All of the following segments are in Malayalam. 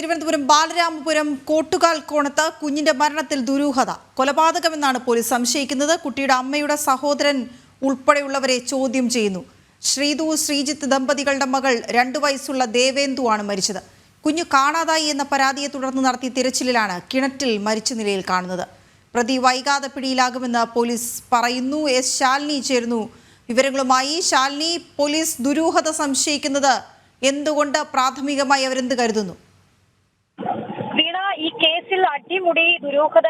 തിരുവനന്തപുരം ബാലരാമപുരം കോട്ടുകാൽ കോണത്ത് കുഞ്ഞിന്റെ മരണത്തിൽ ദുരൂഹത. കൊലപാതകമെന്നാണ് പോലീസ് സംശയിക്കുന്നത്. കുട്ടിയുടെ അമ്മയുടെ സഹോദരൻ ഉൾപ്പെടെയുള്ളവരെ ചോദ്യം ചെയ്യുന്നു. ശ്രീതു ശ്രീജിത്ത് ദമ്പതികളുടെ മകൾ രണ്ടു വയസ്സുള്ള ദേവേന്ദു ആണ് മരിച്ചത്. കുഞ്ഞു കാണാതായി എന്ന പരാതിയെ തുടർന്ന് നടത്തിയ തിരച്ചിലിലാണ് കിണറ്റിൽ മരിച്ച നിലയിൽ കാണുന്നത്. പ്രതി വൈകാതെ പിടിയിലാകുമെന്ന് പോലീസ് പറയുന്നു. എസ് ശാലിനി ചേരുന്നു വിവരങ്ങളുമായി. ശാലിനി പോലീസ് ദുരൂഹത സംശയിക്കുന്നത് എന്തുകൊണ്ട് പ്രാഥമികമായി അവരെന്ത് കരുതുന്നു? കേസിൽ മുടി ദുരൂഹത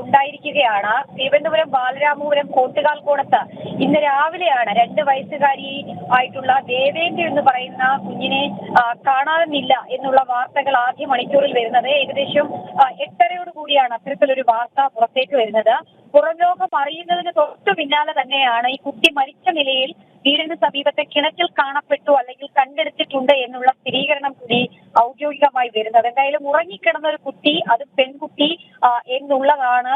ഉണ്ടായിരിക്കുകയാണ്. തിരുവനന്തപുരം ബാലരാമപുരം കോട്ടുകാൽ കോണത്ത് ഇന്ന് രാവിലെയാണ് രണ്ട് വയസ്സുകാരി ആയിട്ടുള്ള ദേവേന്ദ്ര എന്ന് പറയുന്ന കുഞ്ഞിനെ കാണാനില്ല എന്നുള്ള വാർത്തകൾ ആദ്യ മണിക്കൂറിൽ വരുന്നത്. ഏകദേശം എട്ടരയോട് കൂടിയാണ് അത്തരത്തിലൊരു വാർത്ത പുറത്തേക്ക് വരുന്നത്. പുറം ലോകം അറിയുന്നതിന് തൊട്ടു പിന്നാലെ തന്നെയാണ് ഈ കുട്ടി മരിച്ച നിലയിൽ വീടിന് സമീപത്തെ കിണറ്റിൽ കാണപ്പെട്ടു അല്ലെങ്കിൽ കണ്ടെടുത്തിട്ടുണ്ട് എന്നുള്ള സ്ഥിരീകരണം കൂടി ഔദ്യോഗികമായി വരുന്നത്. എന്തായാലും ഉറങ്ങിക്കിടന്ന ഒരു കുട്ടി അത് പെൺകുട്ടി എന്നുള്ളതാണ്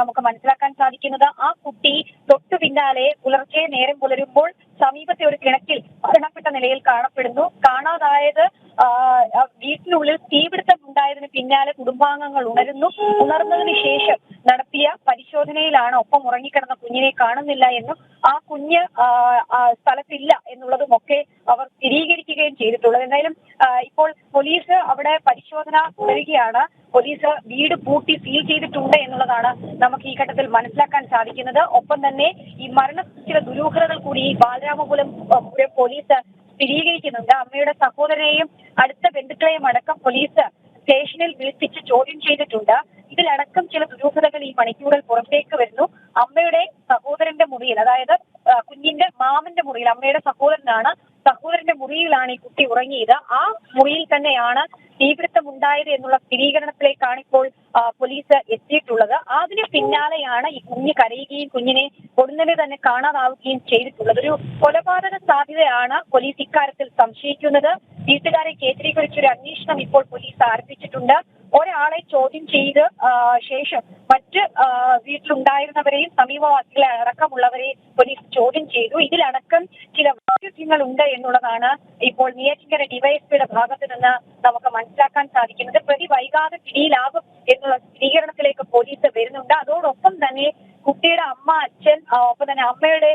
നമുക്ക് മനസ്സിലാക്കാൻ സാധിക്കുന്നത്. ആ കുട്ടി തൊട്ടു പിന്നാലെ പുലർച്ചെ നേരം പുലരുമ്പോൾ സമീപത്തെ ഒരു കിണറ്റിൽ മരണപ്പെട്ട നിലയിൽ കാണപ്പെടുന്നു. കാണാതായത് വീട്ടിനുള്ളിൽ തീപിടുത്തം ഉണ്ടായതിന് പിന്നാലെ കുടുംബാംഗങ്ങൾ ഉണരുന്നു. ഉണർന്നതിന് ശേഷം നടത്തിയ പരിശോധനയിലാണ് ഒപ്പം ഉറങ്ങിക്കിടന്ന കുഞ്ഞിനെ കാണുന്നില്ല എന്നും ആ കുഞ്ഞ് സ്ഥലത്തില്ല എന്നുള്ളതും ഒക്കെ അവർ സ്ഥിരീകരിക്കുകയും ചെയ്തിട്ടുള്ളത്. എന്തായാലും ഇപ്പോൾ പോലീസ് അവിടെ പരിശോധന തുടരുകയാണ്. പോലീസ് വീട് പൂട്ടി സീൽ ചെയ്തിട്ടുണ്ട് എന്നുള്ളതാണ് നമുക്ക് ഈ ഘട്ടത്തിൽ മനസ്സിലാക്കാൻ സാധിക്കുന്നത്. ഒപ്പം തന്നെ ഈ മരണ ചില ദുരൂഹതകൾ കൂടി ഈ ബാലരാമപുരം പോലീസ് സ്ഥിരീകരിക്കുന്നുണ്ട്. അമ്മയുടെ സഹോദരനെയും അടുത്ത ബന്ധുക്കളെയും അടക്കം പോലീസ് സ്റ്റേഷനിൽ വിളിപ്പിച്ച് ചോദ്യം ചെയ്തിട്ടുണ്ട്. ഇതിലടക്കം ചില ദുരൂഹതകൾ ഈ മണിക്കൂറിൽ പുറത്തേക്ക് വരുന്നു. അമ്മയുടെ സഹോദരന്റെ മുറിയിൽ അതായത് കുഞ്ഞിന്റെ മാമന്റെ മുറിയിൽ അമ്മയുടെ സഹോദരനാണ് സഹോദരന്റെ മുറിയിലാണ് ഈ കുട്ടി ഉറങ്ങിയത്. ആ മുറിയിൽ തന്നെയാണ് തീപിടുത്തം ഉണ്ടായത് എന്നുള്ള സ്ഥിരീകരണത്തിലേക്കാണ് ഇപ്പോൾ പോലീസ് എത്തിയിട്ടുള്ളത്. അതിന് പിന്നാലെയാണ് ഈ കുഞ്ഞ് കരയുകയും കുഞ്ഞിനെ കൊടുന്നനെ തന്നെ കാണാതാവുകയും ചെയ്തിട്ടുള്ളത്. ഒരു കൊലപാതക സാധ്യതയാണ് പോലീസ് ഇക്കാര്യത്തിൽ സംശയിക്കുന്നത്. വീട്ടുകാരെ കേന്ദ്രീകരിച്ചൊരു അന്വേഷണം ഇപ്പോൾ പോലീസ് ആരംഭിച്ചിട്ടുണ്ട്. ഒരാളെ ചോദ്യം ചെയ്ത് ശേഷം മറ്റ് വീട്ടിലുണ്ടായിരുന്നവരെയും സമീപവാസികളെ അടക്കമുള്ളവരെയും പോലീസ് ചോദ്യം ചെയ്തു. ഇതിലടക്കം ചില വൈരുദ്ധ്യങ്ങൾ ഉണ്ട് എന്നുള്ളതാണ് ഇപ്പോൾ നെയ്യാറ്റിൻകര ഡിവൈഎസ്പിയുടെ ഭാഗത്ത് നിന്ന് നമുക്ക് മനസ്സിലാക്കാൻ സാധിക്കുന്നത്. പ്രതി വൈകാതെ പിടിയിലാകും എന്നുള്ള സ്ഥിരീകരണത്തിലേക്ക് പോലീസ് വരുന്നുണ്ട്. അതോടൊപ്പം തന്നെ കുട്ടിയുടെ അമ്മ അച്ഛൻ ഒപ്പം തന്നെ അമ്മയുടെ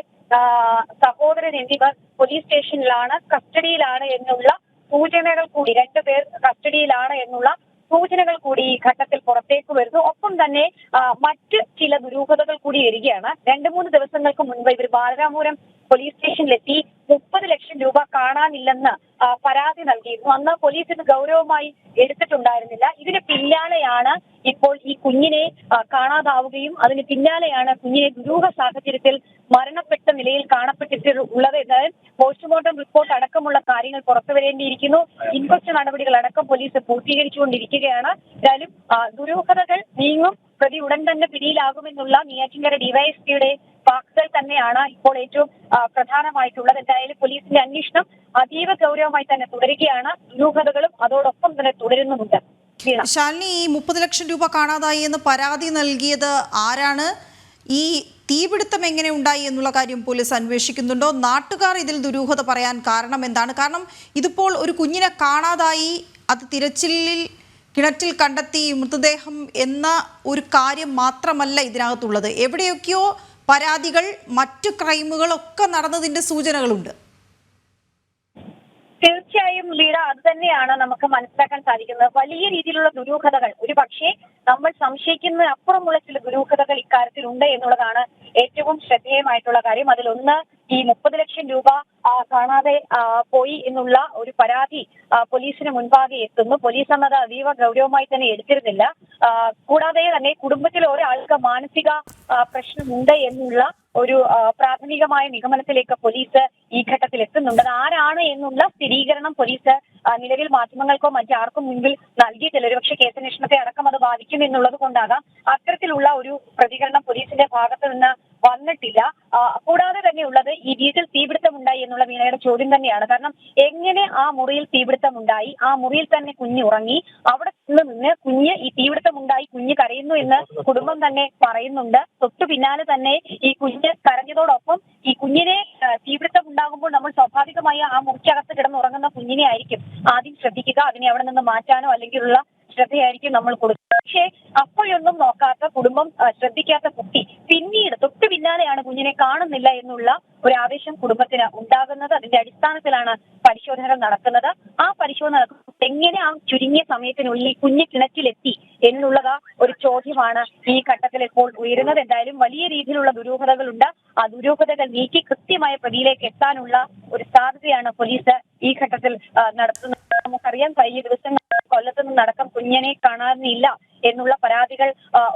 സഹോദരൻ എന്നിവർ പോലീസ് സ്റ്റേഷനിലാണ് കസ്റ്റഡിയിലാണ് എന്നുള്ള സൂചനകൾ കൂടി രണ്ടുപേർ കസ്റ്റഡിയിലാണ് എന്നുള്ള സൂചനകൾ കൂടി ഈ ഘട്ടത്തിൽ പുറത്തേക്ക് വരുന്നു. ഒപ്പം തന്നെ മറ്റ് ചില ദുരൂഹതകൾ കൂടി വരികയാണ്. രണ്ടു മൂന്ന് ദിവസങ്ങൾക്ക് മുൻപ് ഇവർ ബാലരാമപുരം പോലീസ് സ്റ്റേഷനിലെത്തി മുപ്പത് ലക്ഷം രൂപ കാണാനില്ലെന്ന് പരാതി നൽകിയിരുന്നു. അന്ന് പോലീസ് ഇത് ഗൗരവമായി എടുത്തിട്ടുണ്ടായിരുന്നില്ല. ഇതിന് പിന്നാലെയാണ് ഇപ്പോൾ ഈ കുഞ്ഞിനെ കാണാതാവുകയും അതിന് പിന്നാലെയാണ് കുഞ്ഞിനെ ദുരൂഹ സാഹചര്യത്തിൽ മരണപ്പെട്ട നിലയിൽ കാണപ്പെട്ടിട്ടുള്ളത് എന്നാൽ പോസ്റ്റ്മോർട്ടം റിപ്പോർട്ട് അടക്കമുള്ള കാര്യങ്ങൾ പുറത്തുവരേണ്ടിയിരിക്കുന്നു ഇൻക്വസ്റ്റ് നടപടികൾ അടക്കം പോലീസ് പൂർത്തീകരിച്ചുകൊണ്ടിരിക്കുകയാണ്. എന്തായാലും ദുരൂഹതകൾ നീങ്ങും. പ്രതി ഉടൻ തന്നെ പിടിയിലാകുമെന്നുള്ള നെയ്യാറ്റിൻകര ഡിവൈഎസ്പിയുടെ വാക്കുകൾ തന്നെയാണ് ഇപ്പോൾ ഏറ്റവും പ്രധാനമായിട്ടുള്ളത്. എന്തായാലും പോലീസിന്റെ അന്വേഷണം അതീവ ഗൗരവമായി തന്നെ തുടരുകയാണ്. ദുരൂഹതകളും അതോടൊപ്പം തന്നെ തുടരുന്നുമുണ്ട്. ശാലിനി ഈ മുപ്പത് ലക്ഷം രൂപ കാണാതായി എന്ന് പരാതി നൽകിയത് ആരാണ്? ഈ തീപിടുത്തം എങ്ങനെ ഉണ്ടായി എന്നുള്ള കാര്യം പോലീസ് അന്വേഷിക്കുന്നുണ്ടോ? നാട്ടുകാർ ഇതിൽ ദുരൂഹത പറയാൻ കാരണം എന്താണ്? കാരണം ഇതിപ്പോൾ ഒരു കുഞ്ഞിനെ കാണാതായി അത് തിരച്ചിലിൽ കിണറ്റിൽ കണ്ടെത്തി മൃതദേഹം എന്ന ഒരു കാര്യം മാത്രമല്ല ഇതിനകത്തുള്ളത്. എവിടെയൊക്കെയോ പരാതികൾ മറ്റു ക്രൈമുകളൊക്കെ നടന്നതിന്റെ സൂചനകളുണ്ട്. തീർച്ചയായും ലീഡ അത് തന്നെയാണ് നമുക്ക് മനസ്സിലാക്കാൻ സാധിക്കുന്നത്. വലിയ രീതിയിലുള്ള ദുരൂഹതകൾ. ഒരു പക്ഷേ നമ്മൾ സംശയിക്കുന്ന അപ്പുറമുള്ള ചില ദുരൂഹതകൾ ഇക്കാര്യത്തിൽ ഉണ്ട് എന്നുള്ളതാണ് ഏറ്റവും ശ്രദ്ധേയമായിട്ടുള്ള കാര്യം. അതിലൊന്ന് ഈ മുപ്പത് ലക്ഷം രൂപ കാണാതെ പോയി എന്നുള്ള ഒരു പരാതി പോലീസിന് മുൻപാകെ എത്തുന്നു. പോലീസ് എന്നത് അതീവ ഗൗരവമായി തന്നെ എടുത്തിരുന്നില്ല. കൂടാതെ തന്നെ കുടുംബത്തിലെ ഒരാൾക്ക് മാനസിക പ്രശ്നമുണ്ട് എന്നുള്ള ഒരു പ്രാഥമികമായ നിഗമനത്തിലേക്ക് പോലീസ് ഈ ഘട്ടത്തിൽ എത്തുന്നുണ്ട്. അത് ആരാണ് എന്നുള്ള സ്ഥിരീകരണം പോലീസ് നിലവിൽ മാധ്യമങ്ങൾക്കോ മറ്റാർക്കും മുൻപിൽ നൽകിയിട്ടില്ല. ഒരുപക്ഷെ കേസന്വേഷണത്തെ അടക്കം അത് ബാധിക്കും എന്നുള്ളത് കൊണ്ടാകാം. അത്തരത്തിലുള്ള ഒരു പ്രതികരണം പോലീസിന്റെ ഭാഗത്ത് നിന്ന് വന്നിട്ടില്ല. കൂടാതെ തന്നെ ഉള്ളത് ഈ വീട്ടിൽ തീപിടുത്തം ഉണ്ടായി എന്നുള്ള വീണയുടെ ചോദ്യം തന്നെയാണ്. കാരണം എങ്ങനെ ആ മുറിയിൽ തീപിടുത്തം ഉണ്ടായി ആ മുറിയിൽ തന്നെ കുഞ്ഞ് ഉറങ്ങി. അവിടെ നിന്ന് കുഞ്ഞ് ഈ തീപിടുത്തം ഉണ്ടായി കുഞ്ഞ് കരയുന്നു എന്ന് കുടുംബം തന്നെ പറയുന്നുണ്ട്. തൊട്ടു പിന്നാലെ തന്നെ ഈ കുഞ്ഞ് കരഞ്ഞതോടൊപ്പം ഈ കുഞ്ഞിനെ തീപിടുത്തം ഉണ്ടാകുമ്പോൾ നമ്മൾ സ്വാഭാവികമായി ആ മുറിക്കകത്ത് കിടന്നുറങ്ങുന്ന കുഞ്ഞിനെ ആയിരിക്കും ആദ്യം ശ്രദ്ധിക്കുക. അതിനെ അവിടെ നിന്ന് മാറ്റാനോ അല്ലെങ്കിലുള്ള ശ്രദ്ധയായിരിക്കും നമ്മൾ കൊടുക്കുക. പക്ഷേ അപ്പോഴൊന്നും നോക്കാത്ത കുടുംബം ശ്രദ്ധിക്കാത്ത കുട്ടി പിന്നീട് തൊട്ടു പിന്നാലെയാണ് കുഞ്ഞിനെ കാണുന്നില്ല എന്നുള്ള ഒരു ആവേശം കുടുംബത്തിന് ഉണ്ടാകുന്നത്. അതിന്റെ അടിസ്ഥാനത്തിലാണ് പരിശോധനകൾ നടക്കുന്നത്. ആ പരിശോധന എങ്ങനെ ആ ചുരുങ്ങിയ സമയത്തിനുള്ളിൽ കുഞ്ഞ് കിണറ്റിലെത്തി എന്നുള്ളത് ഒരു ചോദ്യമാണ് ഈ ഘട്ടത്തിൽ ഇപ്പോൾ ഉയരുന്നത്. എന്തായാലും വലിയ രീതിയിലുള്ള ദുരൂഹതകളുണ്ട്. ആ ദുരൂഹതകൾ നീക്കി കൃത്യമായ പ്രതിയിലേക്ക് എത്താനുള്ള ഒരു സാധ്യതയാണ് പോലീസ് ഈ ഘട്ടത്തിൽ നടത്തുന്നത്. നമുക്കറിയാം കഴിഞ്ഞ ദിവസങ്ങൾ കൊല്ലത്തുനിന്നടക്കം കുഞ്ഞിനെ കാണാനില്ല. എന്നുള്ള പരാതികൾ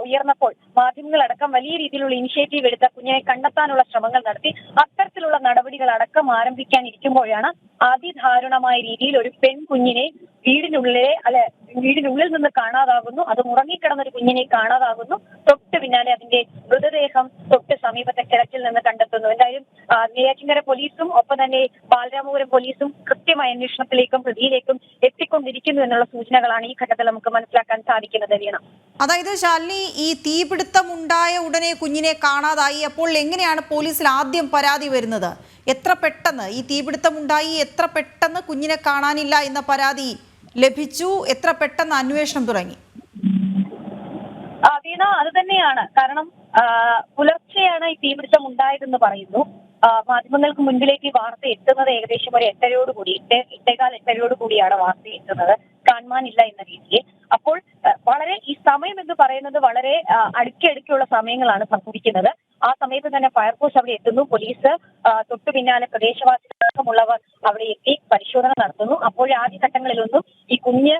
ഉയർന്നപ്പോൾ മാധ്യമങ്ങളടക്കം വലിയ രീതിയിലുള്ള ഇനിഷ്യേറ്റീവ് എടുത്ത കുഞ്ഞിനെ കണ്ടെത്താനുള്ള ശ്രമങ്ങൾ നടത്തി. അത്തരത്തിലുള്ള നടപടികൾ അടക്കം ആരംഭിക്കാൻ ഇരിക്കുമ്പോഴാണ് അതിദാരുണമായ രീതിയിൽ ഒരു പെൺകുഞ്ഞിനെ വീടിനുള്ളിലെ അല്ലെ വീടിനുള്ളിൽ നിന്ന് കാണാതാകുന്നു. അത് ഉറങ്ങിക്കിടന്ന ഒരു കുഞ്ഞിനെ കാണാതാകുന്നു. തൊട്ട് പിന്നാലെ അതിന്റെ മൃതദേഹം തൊട്ട് സമീപത്തെ കിണറ്റിൽ നിന്ന് കണ്ടെത്തുന്നു. എന്തായാലും നെയ്യാറ്റിങ്കര പോലീസും ഒപ്പം തന്നെ ബാലരാമപുരം പോലീസും കൃത്യമായ അന്വേഷണത്തിലേക്കും പ്രതിയിലേക്കും എത്തിക്കൊണ്ടിരിക്കുന്നു എന്നുള്ള സൂചനകളാണ് ഈ ഘട്ടത്തിൽ നമുക്ക് മനസ്സിലാക്കാൻ സാധിക്കുന്നത് വീണ. അതായത് ശാലിനി ഈ തീപിടുത്തം ഉണ്ടായ ഉടനെ കുഞ്ഞിനെ കാണാതായി. അപ്പോൾ എങ്ങനെയാണ് പോലീസിൽ ആദ്യം പരാതി വരുന്നത്? എത്ര പെട്ടെന്ന്? ഈ തീപിടുത്തം ഉണ്ടായി എത്ര പെട്ടെന്ന് കുഞ്ഞിനെ കാണാനില്ല എന്ന പരാതി ലഭിച്ചു? എത്ര പെട്ടെന്ന് അന്വേഷണം തുടങ്ങി? വീണ അത് തന്നെയാണ്. കാരണം പുലർച്ചെയാണ് ഈ തീപിടുത്തം ഉണ്ടായതെന്ന് പറയുന്നു. മാധ്യമങ്ങൾക്ക് മുൻപിലേക്ക് ഈ വാർത്ത എത്തുന്നത് ഏകദേശം ഒരു എട്ടരയോട് കൂടി എട്ട് എട്ടേകാൽ എട്ടരയോട് കൂടിയാണ് വാർത്ത എത്തുന്നത്. കാണുവാനില്ല എന്ന രീതിയിൽ. അപ്പോൾ വളരെ ഈ സമയം എന്ന് പറയുന്നത് വളരെ അടുക്കിയടുക്കിയുള്ള സമയങ്ങളാണ് സംഭവിക്കുന്നത്. ആ സമയത്ത് തന്നെ ഫയർഫോഴ്സ് അവിടെ എത്തുന്നു. പോലീസ് തൊട്ടു പിന്നാലെ പ്രദേശവാസികളടക്കമുള്ളവർ അവിടെ എത്തി പരിശോധന നടത്തുന്നു. അപ്പോൾ ആദ്യഘട്ടങ്ങളിലൊന്നും ഈ കുഞ്ഞ്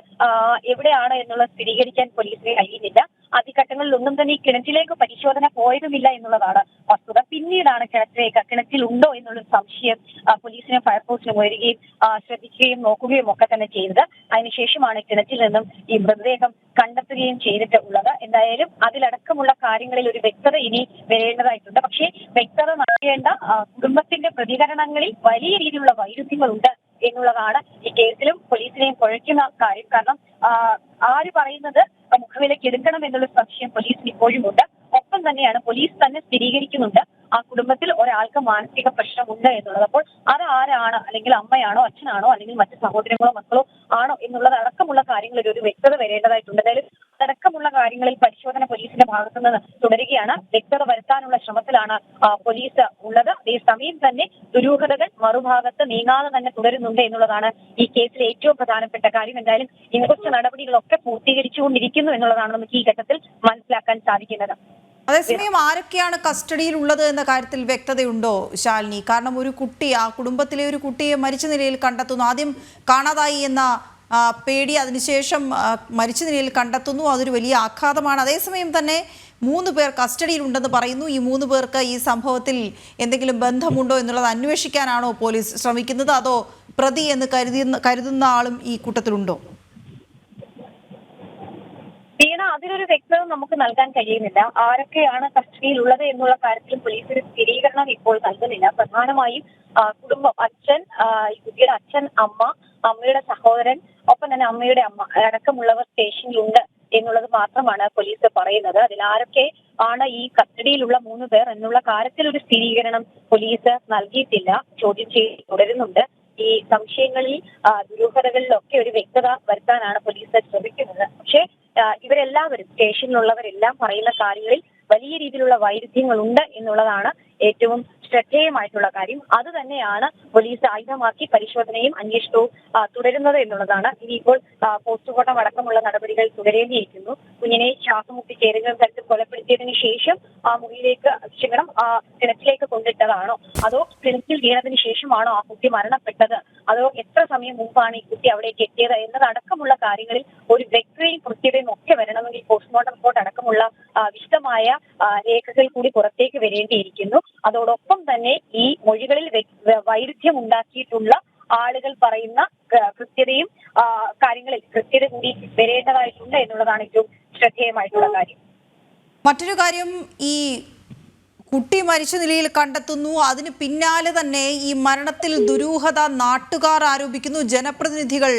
എവിടെയാണ് എന്നുള്ളത് സ്ഥിരീകരിക്കാൻ പോലീസിന് കഴിയുന്നില്ല. ആദ്യഘട്ടങ്ങളിലൊന്നും തന്നെ ഈ കിണറ്റിലേക്ക് പരിശോധന പോയതുമില്ല എന്നുള്ളതാണ് വസ്തുത. പിന്നീടാണ് കിണറ്റിലേക്ക് കിണറ്റിൽ ഉണ്ടോ എന്നുള്ള സംശയം പോലീസിനും ഫയർഫോഴ്സിനും ഉയരുകയും ശ്രദ്ധിക്കുകയും നോക്കുകയും ഒക്കെ തന്നെ ചെയ്തത്. അതിനുശേഷമാണ് കിണറ്റിൽ നിന്നും ഈ മൃതദേഹം കണ്ടെത്തുകയും ചെയ്തിട്ടുള്ളത് എന്തായാലും അതിലടക്കമുള്ള കാര്യങ്ങളിൽ ഒരു വ്യക്തത ഇനി വരേണ്ടതായിട്ടുണ്ട്. പക്ഷേ വ്യക്തത നൽകേണ്ട കുടുംബത്തിന്റെ പ്രതികരണങ്ങളിൽ വലിയ രീതിയിലുള്ള വൈരുദ്ധ്യങ്ങളുണ്ട് എന്നുള്ളതാണ് ഈ കേസിലും പോലീസിനെയും കുഴയ്ക്കുന്ന കാര്യം. കാരണം ആര് പറയുന്നത് മുഖവിലേക്ക് എടുക്കണം എന്നുള്ള സംശയം പോലീസിന് ഇപ്പോഴും ഉണ്ട്. ഒപ്പം തന്നെയാണ് പോലീസ് തന്നെ സ്ഥിരീകരിക്കുന്നുണ്ട്. ആ കുടുംബത്തിൽ ഒരാൾക്ക് മാനസിക പ്രശ്നമുണ്ട് എന്നുള്ളത്. അപ്പോൾ അത് ആരാണ്? അല്ലെങ്കിൽ അമ്മയാണോ അച്ഛനാണോ അല്ലെങ്കിൽ മറ്റു സഹോദരങ്ങളോ മക്കളോ ആണോ എന്നുള്ളത് അടക്കമുള്ള കാര്യങ്ങളിൽ ഒരു വ്യക്തത വരേണ്ടതായിട്ടുണ്ട്. എന്തായാലും അടക്കമുള്ള കാര്യങ്ങളിൽ പരിശോധന പോലീസിന്റെ ഭാഗത്തു നിന്ന് തുടരുകയാണ്. വ്യക്തത വരുത്താനുള്ള ശ്രമത്തിലാണ് പോലീസ് ഉള്ളത്. അതേസമയം തന്നെ ദുരൂഹതകൾ മറുഭാഗത്ത് നീങ്ങാതെ തന്നെ തുടരുന്നുണ്ട് എന്നുള്ളതാണ് ഈ കേസിലെ ഏറ്റവും പ്രധാനപ്പെട്ട കാര്യം. എന്തായാലും ഇൻക്വസ്റ്റ് നടപടികളൊക്കെ പൂർത്തീകരിച്ചുകൊണ്ടിരിക്കുന്നു എന്നുള്ളതാണ് നമുക്ക് ഈ ഘട്ടത്തിൽ മനസ്സിലാക്കാൻ സാധിക്കുന്നത്. അതേസമയം ആരൊക്കെയാണ് കസ്റ്റഡിയിൽ ഉള്ളത് എന്ന കാര്യത്തിൽ വ്യക്തതയുണ്ടോ ശാലിനി? കാരണം ഒരു കുട്ടി ആ കുടുംബത്തിലെ ഒരു കുട്ടിയെ മരിച്ച നിലയിൽ കണ്ടെത്തുന്നു. ആദ്യം കാണാതായി എന്ന പേടി അതിനുശേഷം മരിച്ച നിലയിൽ കണ്ടെത്തുന്നു. അതൊരു വലിയ ആഘാതമാണ്. അതേസമയം തന്നെ മൂന്ന് പേർ കസ്റ്റഡിയിലുണ്ടെന്ന് പറയുന്നു. ഈ മൂന്ന് പേർക്ക് ഈ സംഭവത്തിൽ എന്തെങ്കിലും ബന്ധമുണ്ടോ എന്നുള്ളത് അന്വേഷിക്കാനാണോ പോലീസ് ശ്രമിക്കുന്നത്? അതോ പ്രതി എന്ന് കരുതി കരുതുന്ന ആളും ഈ കൂട്ടത്തിലുണ്ടോ? വീണ അതിനൊരു വ്യക്തത നമുക്ക് നൽകാൻ കഴിയുന്നില്ല. ആരൊക്കെയാണ് കസ്റ്റഡിയിലുള്ളത് എന്നുള്ള കാര്യത്തിൽ പോലീസ് ഒരു സ്ഥിരീകരണം ഇപ്പോൾ നൽകുന്നില്ല. പ്രധാനമായും കുടുംബം അച്ഛൻ ഈ കുട്ടിയുടെ അച്ഛൻ അമ്മ അമ്മയുടെ സഹോദരൻ ഒപ്പം തന്നെ അമ്മയുടെ അമ്മ അടക്കമുള്ളവർ സ്റ്റേഷനിലുണ്ട് എന്നുള്ളത് മാത്രമാണ് പോലീസ് പറയുന്നത്. അതിൽ ആരൊക്കെ ആണ് ഈ കസ്റ്റഡിയിലുള്ള മൂന്ന് പേർ എന്നുള്ള കാര്യത്തിൽ ഒരു സ്ഥിരീകരണം പോലീസ് നൽകിയിട്ടില്ല. ചോദ്യം ചെയ്ത് തുടരുന്നുണ്ട്. ഈ സംശയങ്ങളിൽ ദുരൂഹതകളിലൊക്കെ ഒരു വ്യക്തത വരുത്താനാണ് പോലീസ് ശ്രമിക്കുന്നത്. പക്ഷേ ഇവരെല്ലാവരും സ്റ്റേഷനിലുള്ളവരെല്ലാം പറയുന്ന കാര്യങ്ങളിൽ വലിയ രീതിയിലുള്ള വൈരുദ്ധ്യങ്ങളുണ്ട് എന്നുള്ളതാണ് ഏറ്റവും ശ്രദ്ധേയമായിട്ടുള്ള കാര്യം. അത് തന്നെയാണ് പോലീസ് ആയുധമാക്കി പരിശോധനയും അന്വേഷണവും തുടരുന്നത് എന്നുള്ളതാണ്. ഇനിയിപ്പോൾ പോസ്റ്റ്മോർട്ടം അടക്കമുള്ള നടപടികൾ തുടരേണ്ടിയിരിക്കുന്നു. കുഞ്ഞിനെ ശ്വാസമുട്ടി ചേരുന്ന തരത്തിൽ കൊലപ്പെടുത്തിയതിനു ശേഷം ആ മുറിയിലേക്ക് ക്ഷമണം ആ കിണറ്റിലേക്ക് കൊണ്ടിട്ടതാണോ? അതോ കിണറ്റിൽ വീണതിന് ശേഷമാണോ ആ കുട്ടി മരണപ്പെട്ടത്? അതോ എത്ര സമയം മുമ്പാണ് ഈ കുട്ടി അവിടേക്ക് എത്തിയത് എന്നതടക്കമുള്ള കാര്യങ്ങളിൽ ഒരു വ്യക്തതയും കൃത്യതയും ഒക്കെ വരണമെങ്കിൽ പോസ്റ്റ്മോർട്ടം റിപ്പോർട്ട് അടക്കമുള്ള വിശദമായ രേഖകൾ കൂടി പുറത്തേക്ക് വരേണ്ടിയിരിക്കുന്നു. അതോടൊപ്പം തന്നെ ഈ മൊഴികളിൽ വൈരുദ്ധ്യം ഉണ്ടാക്കിയിട്ടുള്ള ആളുകൾ പറയുന്ന കൃത്യതയും കാര്യങ്ങളിൽ കൃത്യത കൂടി വരേണ്ടതായിട്ടുണ്ട് എന്നുള്ളതാണ് ഏറ്റവും ശ്രദ്ധേയമായിട്ടുള്ള കാര്യം. മറ്റൊരു കാര്യം ഈ കുട്ടി മരിച്ച നിലയിൽ കണ്ടെത്തുന്നു. അതിന് പിന്നാലെ തന്നെ ഈ മരണത്തിൽ ദുരൂഹത നാട്ടുകാർ ആരോപിക്കുന്നു ജനപ്രതിനിധികൾ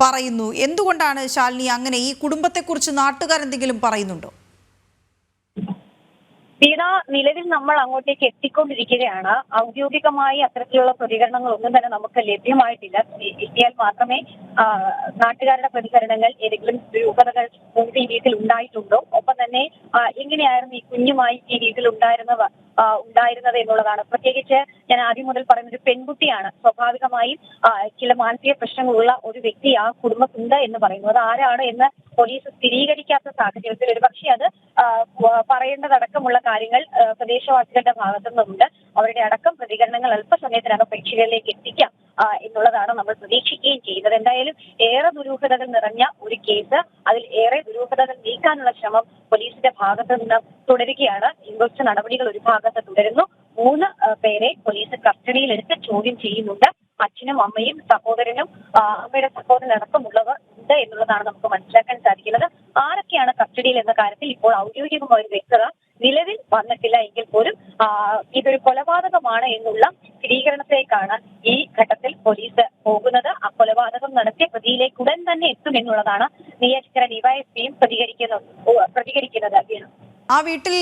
പറയുന്നു. എന്തുകൊണ്ടാണ് ശാലിനി അങ്ങനെ ഈ കുടുംബത്തെക്കുറിച്ച് നാട്ടുകാർ എന്തെങ്കിലും പറയുന്നുണ്ടോ? വീണ നിലവിൽ നമ്മൾ അങ്ങോട്ടേക്ക് എത്തിക്കൊണ്ടിരിക്കുകയാണ്. ഔദ്യോഗികമായി അത്തരത്തിലുള്ള പ്രതികരണങ്ങൾ ഒന്നും തന്നെ നമുക്ക് ലഭ്യമായിട്ടില്ല. എത്തിയാൽ മാത്രമേ നാട്ടുകാരുടെ പ്രതികരണങ്ങൾ ഏതെങ്കിലും രൂപതകൾ മുൻപ് ഈ വീട്ടിൽ ഉണ്ടായിട്ടുണ്ടോ? ഒപ്പം തന്നെ എങ്ങനെയായിരുന്നു ഈ കുഞ്ഞുമായി ഈ വീട്ടിൽ ഉണ്ടായിരുന്നവ ആ, ഉണ്ടായിരുന്നത് എന്നുള്ളതാണ്. പ്രത്യേകിച്ച് ഞാൻ ആദ്യം മുതൽ പറയുന്ന ഒരു പെൺകുട്ടിയാണ്. സ്വാഭാവികമായും ചില മാനസിക പ്രശ്നങ്ങളുള്ള ഒരു വ്യക്തി ആ കുടുംബത്തുണ്ട് എന്ന് പറയുന്നു. അത് ആരാണ് എന്ന് പോലീസ് സ്ഥിരീകരിക്കാത്ത സാഹചര്യത്തിൽ ഒരുപക്ഷെ അത് പറയേണ്ടതടക്കമുള്ള കാര്യങ്ങൾ പ്രദേശവാസികളുടെ ഭാഗത്തു നിന്നുണ്ട് അവരുടെ അടക്കം പ്രതികരണങ്ങൾ അല്പസമയത്തിനകം പ്രേക്ഷകരിലേക്ക് എത്തിക്കാം. എന്നുള്ളതാണ് നമ്മൾ പ്രതീക്ഷിക്കുകയും ചെയ്യുന്നത്. എന്തായാലും ഏറെ ദുരൂഹതകൾ നിറഞ്ഞ ഒരു കേസ് അതിൽ ഏറെ ദുരൂഹതകൾ നീക്കാനുള്ള ശ്രമം പോലീസിന്റെ ഭാഗത്ത് നിന്ന് തുടരുകയാണ്. ഇൻവെസ്റ്റ് നടപടികൾ ഒരു ഭാഗത്ത് തുടരുന്നു. മൂന്ന് പേരെ പോലീസ് കസ്റ്റഡിയിലെടുത്ത് ചോദ്യം ചെയ്യുന്നുണ്ട്. അച്ഛനും അമ്മയും സഹോദരനും അമ്മയുടെ സഹോദരൻ അടക്കമുള്ളവർ ഉണ്ട് എന്നുള്ളതാണ് നമുക്ക് മനസ്സിലാക്കാൻ സാധിക്കുന്നത്. ആരൊക്കെയാണ് കസ്റ്റഡിയിൽ എന്ന കാര്യത്തിൽ ഇപ്പോൾ ഔദ്യോഗികമായ ഒരു വ്യക്തത നിലവിൽ വന്നിട്ടില്ല എങ്കിൽ പോലും ഇതൊരു കൊലപാതകമാണ് എന്നുള്ള സ്ഥിരീകരണത്തിലേക്കാണ് ഈ ഘട്ടത്തിൽ പോലീസ് പോകുന്നത്. ആ കൊലപാതകം നടത്തിയ പ്രതിയിലേക്ക് ഉടൻ തന്നെ എത്തും എന്നുള്ളതാണ് നെയ്യാറ്റിക്കര ഡിവൈഎസ്പിയും പ്രതികരിക്കുന്ന പ്രതികരിക്കുന്നത് ആ വീട്ടിൽ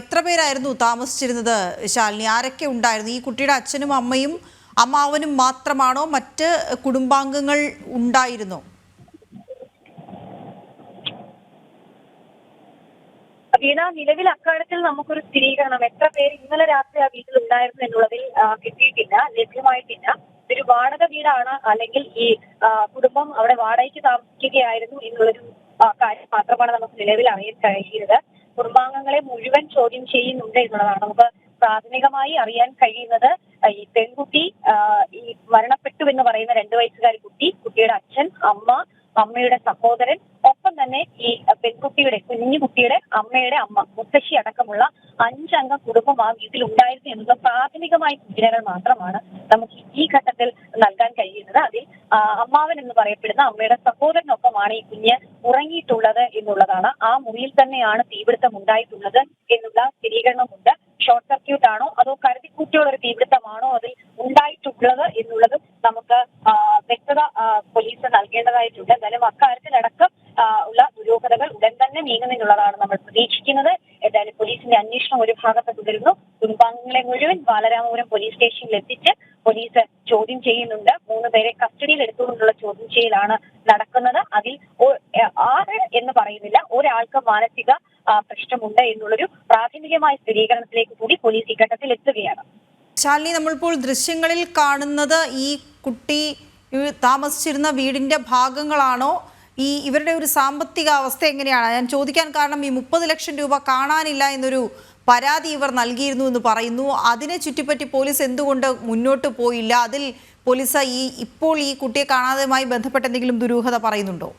എത്ര പേരായിരുന്നു താമസിച്ചിരുന്നത് ശാലിനി? ആരൊക്കെ ഉണ്ടായിരുന്നു? ഈ കുട്ടിയുടെ അച്ഛനും അമ്മയും അമ്മാവനും മാത്രമാണോ മറ്റ് കുടുംബാംഗങ്ങൾ ഉണ്ടായിരുന്നോ? വീണ നിലവിൽ അക്കാര്യത്തിൽ നമുക്കൊരു സ്ഥിരീകരണം. എത്ര പേര് ഇന്നലെ രാത്രി ആ വീട്ടിൽ ഉണ്ടായിരുന്നു എന്നുള്ളതിൽ കിട്ടിയിട്ടില്ല ലഭ്യമായിട്ടില്ല. ഇതൊരു വാടക വീടാണ്. അല്ലെങ്കിൽ ഈ കുടുംബം അവിടെ വാടകയ്ക്ക് താമസിക്കുകയായിരുന്നു എന്നുള്ളൊരു കാര്യം മാത്രമാണ് നമുക്ക് നിലവിൽ അറിയാൻ കഴിയുന്നത്. കുടുംബാംഗങ്ങളെ മുഴുവൻ ചോദ്യം ചെയ്യുന്നുണ്ട് എന്നുള്ളതാണ് നമുക്ക് പ്രാഥമികമായി അറിയാൻ കഴിയുന്നത്. ഈ പെൺകുട്ടി ഈ മരണപ്പെട്ടു എന്ന് പറയുന്ന രണ്ടു വയസ്സുകാരി കുട്ടി കുട്ടിയുടെ അച്ഛൻ അമ്മ അമ്മയുടെ സഹോദരൻ ഒപ്പം തന്നെ ഈ പെൺകുട്ടിയുടെ കുഞ്ഞു കുട്ടിയുടെ അമ്മയുടെ അമ്മ മുത്തശ്ശി അടക്കമുള്ള അഞ്ചംഗ കുടുംബം ആ വീട്ടിൽ ഉണ്ടായിരുന്നു എന്നത് പ്രാഥമികമായ സൂചനകൾ മാത്രമാണ് നമുക്ക് ഈ ഘട്ടത്തിൽ നൽകാൻ കഴിയുന്നത്. അതിൽ അമ്മാവൻ എന്ന് പറയപ്പെടുന്ന അമ്മയുടെ സഹോദരനൊപ്പമാണ് ഈ കുഞ്ഞ് ഉറങ്ങിയിട്ടുള്ളത് എന്നുള്ളതാണ്. ആ മുറിയിൽ തന്നെയാണ് തീപിടുത്തം ഉണ്ടായിട്ടുള്ളത് എന്നുള്ള സ്ഥിരീകരണമുണ്ട്. ഷോർട്ട് സർക്യൂട്ട് ആണോ അതോ കരുതിക്കൂട്ടിയുള്ള ഒരു തീപിടുത്തമാണോ അതിൽ ഉണ്ടായിട്ടുള്ളത് എന്നുള്ളത് നമുക്ക് വ്യക്തത പോലീസ് നൽകേണ്ടതായിട്ടുണ്ട്. എന്തായാലും അക്കാര്യത്തിലടക്കം ഉള്ള ദുരൂഹതകൾ ഉടൻ തന്നെ നീങ്ങുന്നതിനുള്ളതാണ് നമ്മൾ പ്രതീക്ഷിക്കുന്നത്. എന്തായാലും പോലീസിന്റെ അന്വേഷണം ഒരു ഭാഗത്ത് തുടരുന്നു. കുടുംബാംഗങ്ങളെ മുഴുവൻ ബാലരാമപുരം പോലീസ് സ്റ്റേഷനിൽ എത്തിച്ച് പോലീസ് ചോദ്യം ചെയ്യുന്നുണ്ട്. മൂന്ന് പേരെ കസ്റ്റഡിയിൽ എടുത്തുകൊണ്ടുള്ള ചോദ്യം ചെയ്യലാണ് നടക്കുന്നത്. അതിൽ ആറ് എന്ന് പറയുന്നില്ല. ഒരാൾക്ക് മാനസിക പ്രശ്നമുണ്ട് എന്നുള്ളൊരു പ്രാഥമികമായ സ്ഥിരീകരണത്തിലേക്ക് കൂടി പോലീസ് ഈ ഘട്ടത്തിൽ എത്തുകയാണ്. ശാലിനി നമ്മളിപ്പോൾ ദൃശ്യങ്ങളിൽ കാണുന്നത് ഈ കുട്ടി താമസിച്ചിരുന്ന വീടിന്റെ ഭാഗങ്ങളാണോ? ഈ ഇവരുടെ ഒരു സാമ്പത്തിക അവസ്ഥ എങ്ങനെയാണ്? ഞാൻ ചോദിക്കാൻ കാരണം ഈ മുപ്പത് ലക്ഷം രൂപ കാണാനില്ല എന്നൊരു പരാതി ഇവർ നൽകിയിരുന്നു എന്ന് പറയുന്നു. അതിനെ ചുറ്റിപ്പറ്റി പോലീസ് എന്തുകൊണ്ട് മുന്നോട്ട് പോയില്ല? അതിൽ പോലീസ് ഈ ഇപ്പോൾ ഈ കുട്ടിയെ കാണാതെയുമായി ബന്ധപ്പെട്ട എന്തെങ്കിലും ദുരൂഹത പറയുന്നുണ്ടോ?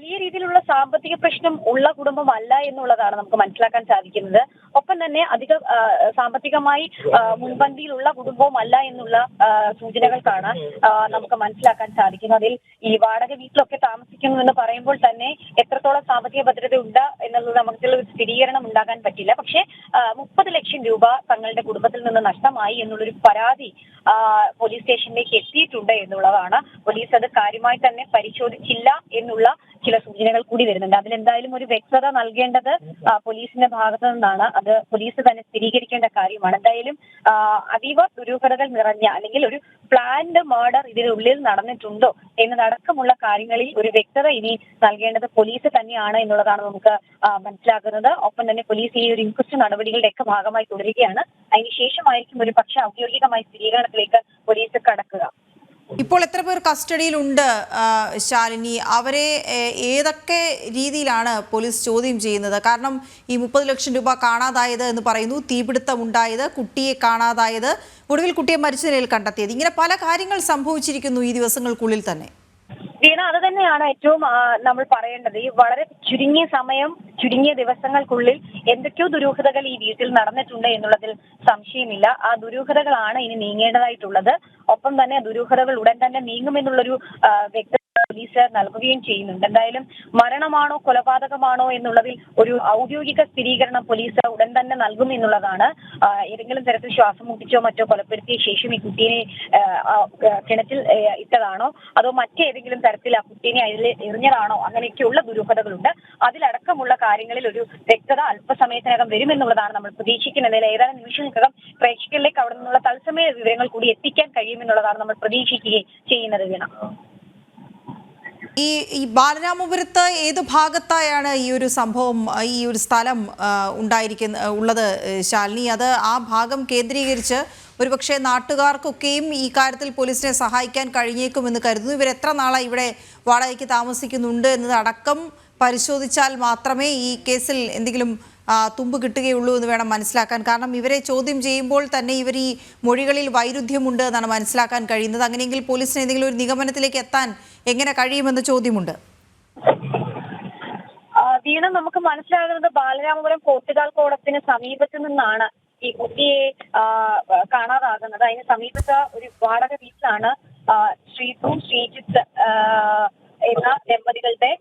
വലിയ രീതിയിലുള്ള സാമ്പത്തിക പ്രശ്നം ഉള്ള കുടുംബമല്ല എന്നുള്ളതാണ് നമുക്ക് മനസ്സിലാക്കാൻ സാധിക്കുന്നത്. ഒപ്പം തന്നെ അധിക സാമ്പത്തികമായി മുൻപന്തിയിലുള്ള കുടുംബവും അല്ല എന്നുള്ള സൂചനകൾക്കാണ് നമുക്ക് മനസ്സിലാക്കാൻ സാധിക്കുന്നത്. അതിൽ ഈ വാടക വീട്ടിലൊക്കെ താമസിക്കുന്നു എന്ന് പറയുമ്പോൾ തന്നെ എത്രത്തോളം സാമ്പത്തിക ഭദ്രത ഉണ്ട് എന്നുള്ളത് നമുക്ക് സ്ഥിരീകരണം ഉണ്ടാകാൻ പറ്റില്ല. പക്ഷേ മുപ്പത് ലക്ഷം രൂപ തങ്ങളുടെ കുടുംബത്തിൽ നിന്ന് നഷ്ടമായി എന്നുള്ളൊരു പരാതി പോലീസ് സ്റ്റേഷനിലേക്ക് എത്തിയിട്ടുണ്ട് എന്നുള്ളതാണ്. പോലീസ് അത് കാര്യമായി തന്നെ പരിശോധിച്ചില്ല എന്നുള്ള ചില സൂചനകൾ കൂടി വരുന്നുണ്ട്. അതിലെന്തായാലും ഒരു വ്യക്തത നൽകേണ്ടത് പോലീസിന്റെ ഭാഗത്തു നിന്നാണ്. അത് പോലീസ് തന്നെ സ്ഥിരീകരിക്കേണ്ട കാര്യമാണ്. എന്തായാലും അതീവ ദുരൂഹതകൾ നിറഞ്ഞ അല്ലെങ്കിൽ ഒരു പ്ലാൻഡ് മർഡർ ഇതിനുള്ളിൽ നടന്നിട്ടുണ്ടോ എന്നതടക്കമുള്ള കാര്യങ്ങളിൽ ഒരു വ്യക്തത ഇനി നൽകേണ്ടത് പോലീസ് തന്നെയാണ് എന്നുള്ളതാണ് നമുക്ക് മനസ്സിലാക്കുന്നത് ഒപ്പം തന്നെ പോലീസ് ഈ ഒരു ഇൻക്വസ്റ്റ് നടപടികളുടെ ഒക്കെ ഭാഗമായി തുടരുകയാണ്. അതിനുശേഷമായിരിക്കും ഒരു പക്ഷേ ഔദ്യോഗികമായി സ്ഥിരീകരണത്തിലേക്ക് പോലീസ് കടക്കുക. ഇപ്പോൾ എത്ര പേർ കസ്റ്റഡിയിലുണ്ട് ശാലിനി? അവരെ ഏതൊക്കെ രീതിയിലാണ് പോലീസ് ചോദ്യം ചെയ്യുന്നത്? കാരണം ഈ മുപ്പത് ലക്ഷം രൂപ കാണാതായത് എന്ന് പറയുന്നു തീപിടുത്തം ഉണ്ടായത് കുട്ടിയെ കാണാതായത് ഒടുവിൽ കുട്ടിയെ മരിച്ച നിലയിൽ കണ്ടെത്തിയത്. ഇങ്ങനെ പല കാര്യങ്ങൾ സംഭവിച്ചിരിക്കുന്നു ഈ ദിവസങ്ങൾക്കുള്ളിൽ തന്നെ. വീണ അത് തന്നെയാണ് ഏറ്റവും നമ്മൾ പറയേണ്ടത്. ഈ വളരെ ചുരുങ്ങിയ സമയം ചുരുങ്ങിയ ദിവസങ്ങൾക്കുള്ളിൽ എന്തൊക്കെയോ ദുരൂഹതകൾ ഈ വീട്ടിൽ നടന്നിട്ടുണ്ട് എന്നുള്ളതിൽ സംശയമില്ല. ആ ദുരൂഹതകളാണ് ഇനി നീങ്ങേണ്ടതായിട്ടുള്ളത്. ഒപ്പം തന്നെ ദുരൂഹതകൾ ഉടൻ തന്നെ നീങ്ങുമെന്നുള്ളൊരു വ്യക്തത പോലീസ് നൽകുകയും ചെയ്യുന്നുണ്ട്. എന്തായാലും മരണമാണോ കൊലപാതകമാണോ എന്നുള്ളതിൽ ഒരു ഔദ്യോഗിക സ്ഥിരീകരണം പോലീസ് ഉടൻ തന്നെ നൽകും എന്നുള്ളതാണ്. ഏതെങ്കിലും തരത്തിൽ ശ്വാസം മുട്ടിച്ചോ മറ്റോ കൊലപ്പെടുത്തിയ ശേഷം ഈ കുട്ടീനെ കിണറ്റിൽ ഇട്ടതാണോ? അതോ മറ്റേതെങ്കിലും തരത്തിൽ ആ കുട്ടീനെ അതിൽ എറിഞ്ഞതാണോ? അങ്ങനെയൊക്കെയുള്ള ദുരൂഹതകളുണ്ട്. അതിലടക്കമുള്ള കാര്യങ്ങളിൽ ഒരു വ്യക്തത അല്പസമയത്തിനകം വരുമെന്നുള്ളതാണ് നമ്മൾ പ്രതീക്ഷിക്കുന്നത്. ഏതാനും നിമിഷങ്ങൾക്കകം പ്രേക്ഷകരിലേക്ക് അവിടെ നിന്നുള്ള തത്സമയ വിവരങ്ങൾ കൂടി എത്തിക്കാൻ കഴിയുമെന്നുള്ളതാണ് നമ്മൾ പ്രതീക്ഷിക്കുകയും ചെയ്യുന്നത് വീണ. ഈ ഈ ബാലരാമപുരത്ത് ഏത് ഭാഗത്തായാണ് ഈ ഒരു സംഭവം ഈ ഒരു സ്ഥലം ഉണ്ടായിരിക്കുന്ന ഉള്ളത് ശാലിനി? അത് ആ ഭാഗം കേന്ദ്രീകരിച്ച് ഒരുപക്ഷെ നാട്ടുകാർക്കൊക്കെയും ഈ കാര്യത്തിൽ പോലീസിനെ സഹായിക്കാൻ കഴിഞ്ഞേക്കുമെന്ന് കരുതുന്നു. ഇവർ എത്ര നാളായി ഇവിടെ വാടകയ്ക്ക് താമസിക്കുന്നുണ്ട് എന്നതടക്കം പരിശോധിച്ചാൽ മാത്രമേ ഈ കേസിൽ എന്തെങ്കിലും തുമ്പ് കിട്ടുകയുള്ളൂ എന്ന് വേണം മനസ്സിലാക്കാൻ. കാരണം ഇവരെ ചോദ്യം ചെയ്യുമ്പോൾ തന്നെ ഇവർ ഈ മൊഴികളിൽ വൈരുദ്ധ്യമുണ്ട് എന്നാണ് മനസ്സിലാക്കാൻ കഴിയുന്നത്. അങ്ങനെയെങ്കിൽ പോലീസിന് എന്തെങ്കിലും ഒരു നിഗമനത്തിലേക്ക് എത്താൻ എങ്ങനെ കഴിയുമെന്ന് ചോദ്യമുണ്ട്. വീണ നമുക്ക് മനസ്സിലാകുന്നത് ബാലരാമപുരം കോട്ടുകാൽ കോടത്തിന് സമീപത്ത് നിന്നാണ് ഈ കുട്ടിയെ കാണാതാകുന്നത്. അതിന് സമീപത്ത് ഒരു വാടക വീട്ടിലാണ് ശ്രീസു ശ്രീജിത്ത് എന്ന ദമ്പതികളുടെ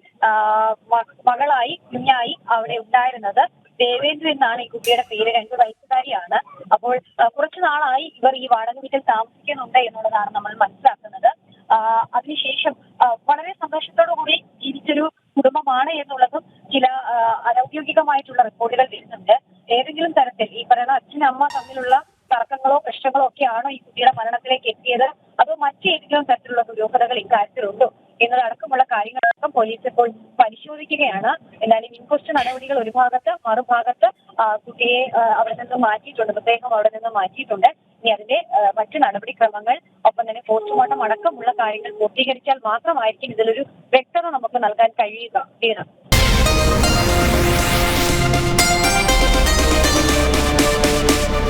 മകളായി കുഞ്ഞായി അവിടെ ഉണ്ടായിരുന്നത്. ദേവേന്ദ്ര എന്നാണ് ഈ കുട്ടിയുടെ പേര്. രണ്ട് വയസ്സുകാരിയാണ്. അപ്പോൾ കുറച്ചു നാളായി ഇവർ ഈ വാടക വീട്ടിൽ താമസിക്കുന്നുണ്ട് എന്നുള്ളതാണ് നമ്മൾ മനസ്സിലാക്കുന്നത്. അതിനുശേഷം വളരെ സന്തോഷത്തോടു കൂടി ജീവിച്ചൊരു കുടുംബമാണ് എന്നുള്ളതും ചില അനൌദ്യോഗികമായിട്ടുള്ള റിപ്പോർട്ടുകൾ വരുന്നുണ്ട്. ഏതെങ്കിലും തരത്തിൽ ഈ പറയുന്ന അച്ഛൻ അമ്മ തമ്മിലുള്ള തർക്കങ്ങളോ പ്രശ്നങ്ങളോ ഒക്കെ ആണോ ഈ കുട്ടിയുടെ മരണത്തിലേക്ക് എത്തിയത്? അതോ മറ്റേതെങ്കിലും തരത്തിലുള്ള ദുരൂഹതകൾ ഇക്കാര്യത്തിലുണ്ടോ? എന്നതടക്കമുള്ള കാര്യങ്ങളടക്കം പോലീസ് ഇപ്പോൾ പരിശോധിക്കുകയാണ്. എന്നാലും ഇൻക്വസ്റ്റ് നടപടികൾ ഒരു ഭാഗത്ത് മറുഭാഗത്ത് കുട്ടിയെ അവിടെ നിന്ന് മാറ്റിയിട്ടുണ്ട്. മൃതദേഹം അവിടെ നിന്ന് മാറ്റിയിട്ടുണ്ട്. ഇനി അതിന്റെ മറ്റു നടപടിക്രമങ്ങൾ ഒപ്പം തന്നെ പോസ്റ്റ്മോർട്ടം അടക്കമുള്ള കാര്യങ്ങൾ പൂർത്തീകരിച്ചാൽ മാത്രമായിരിക്കും ഇതിലൊരു വ്യക്തത നമുക്ക് നൽകാൻ കഴിയുക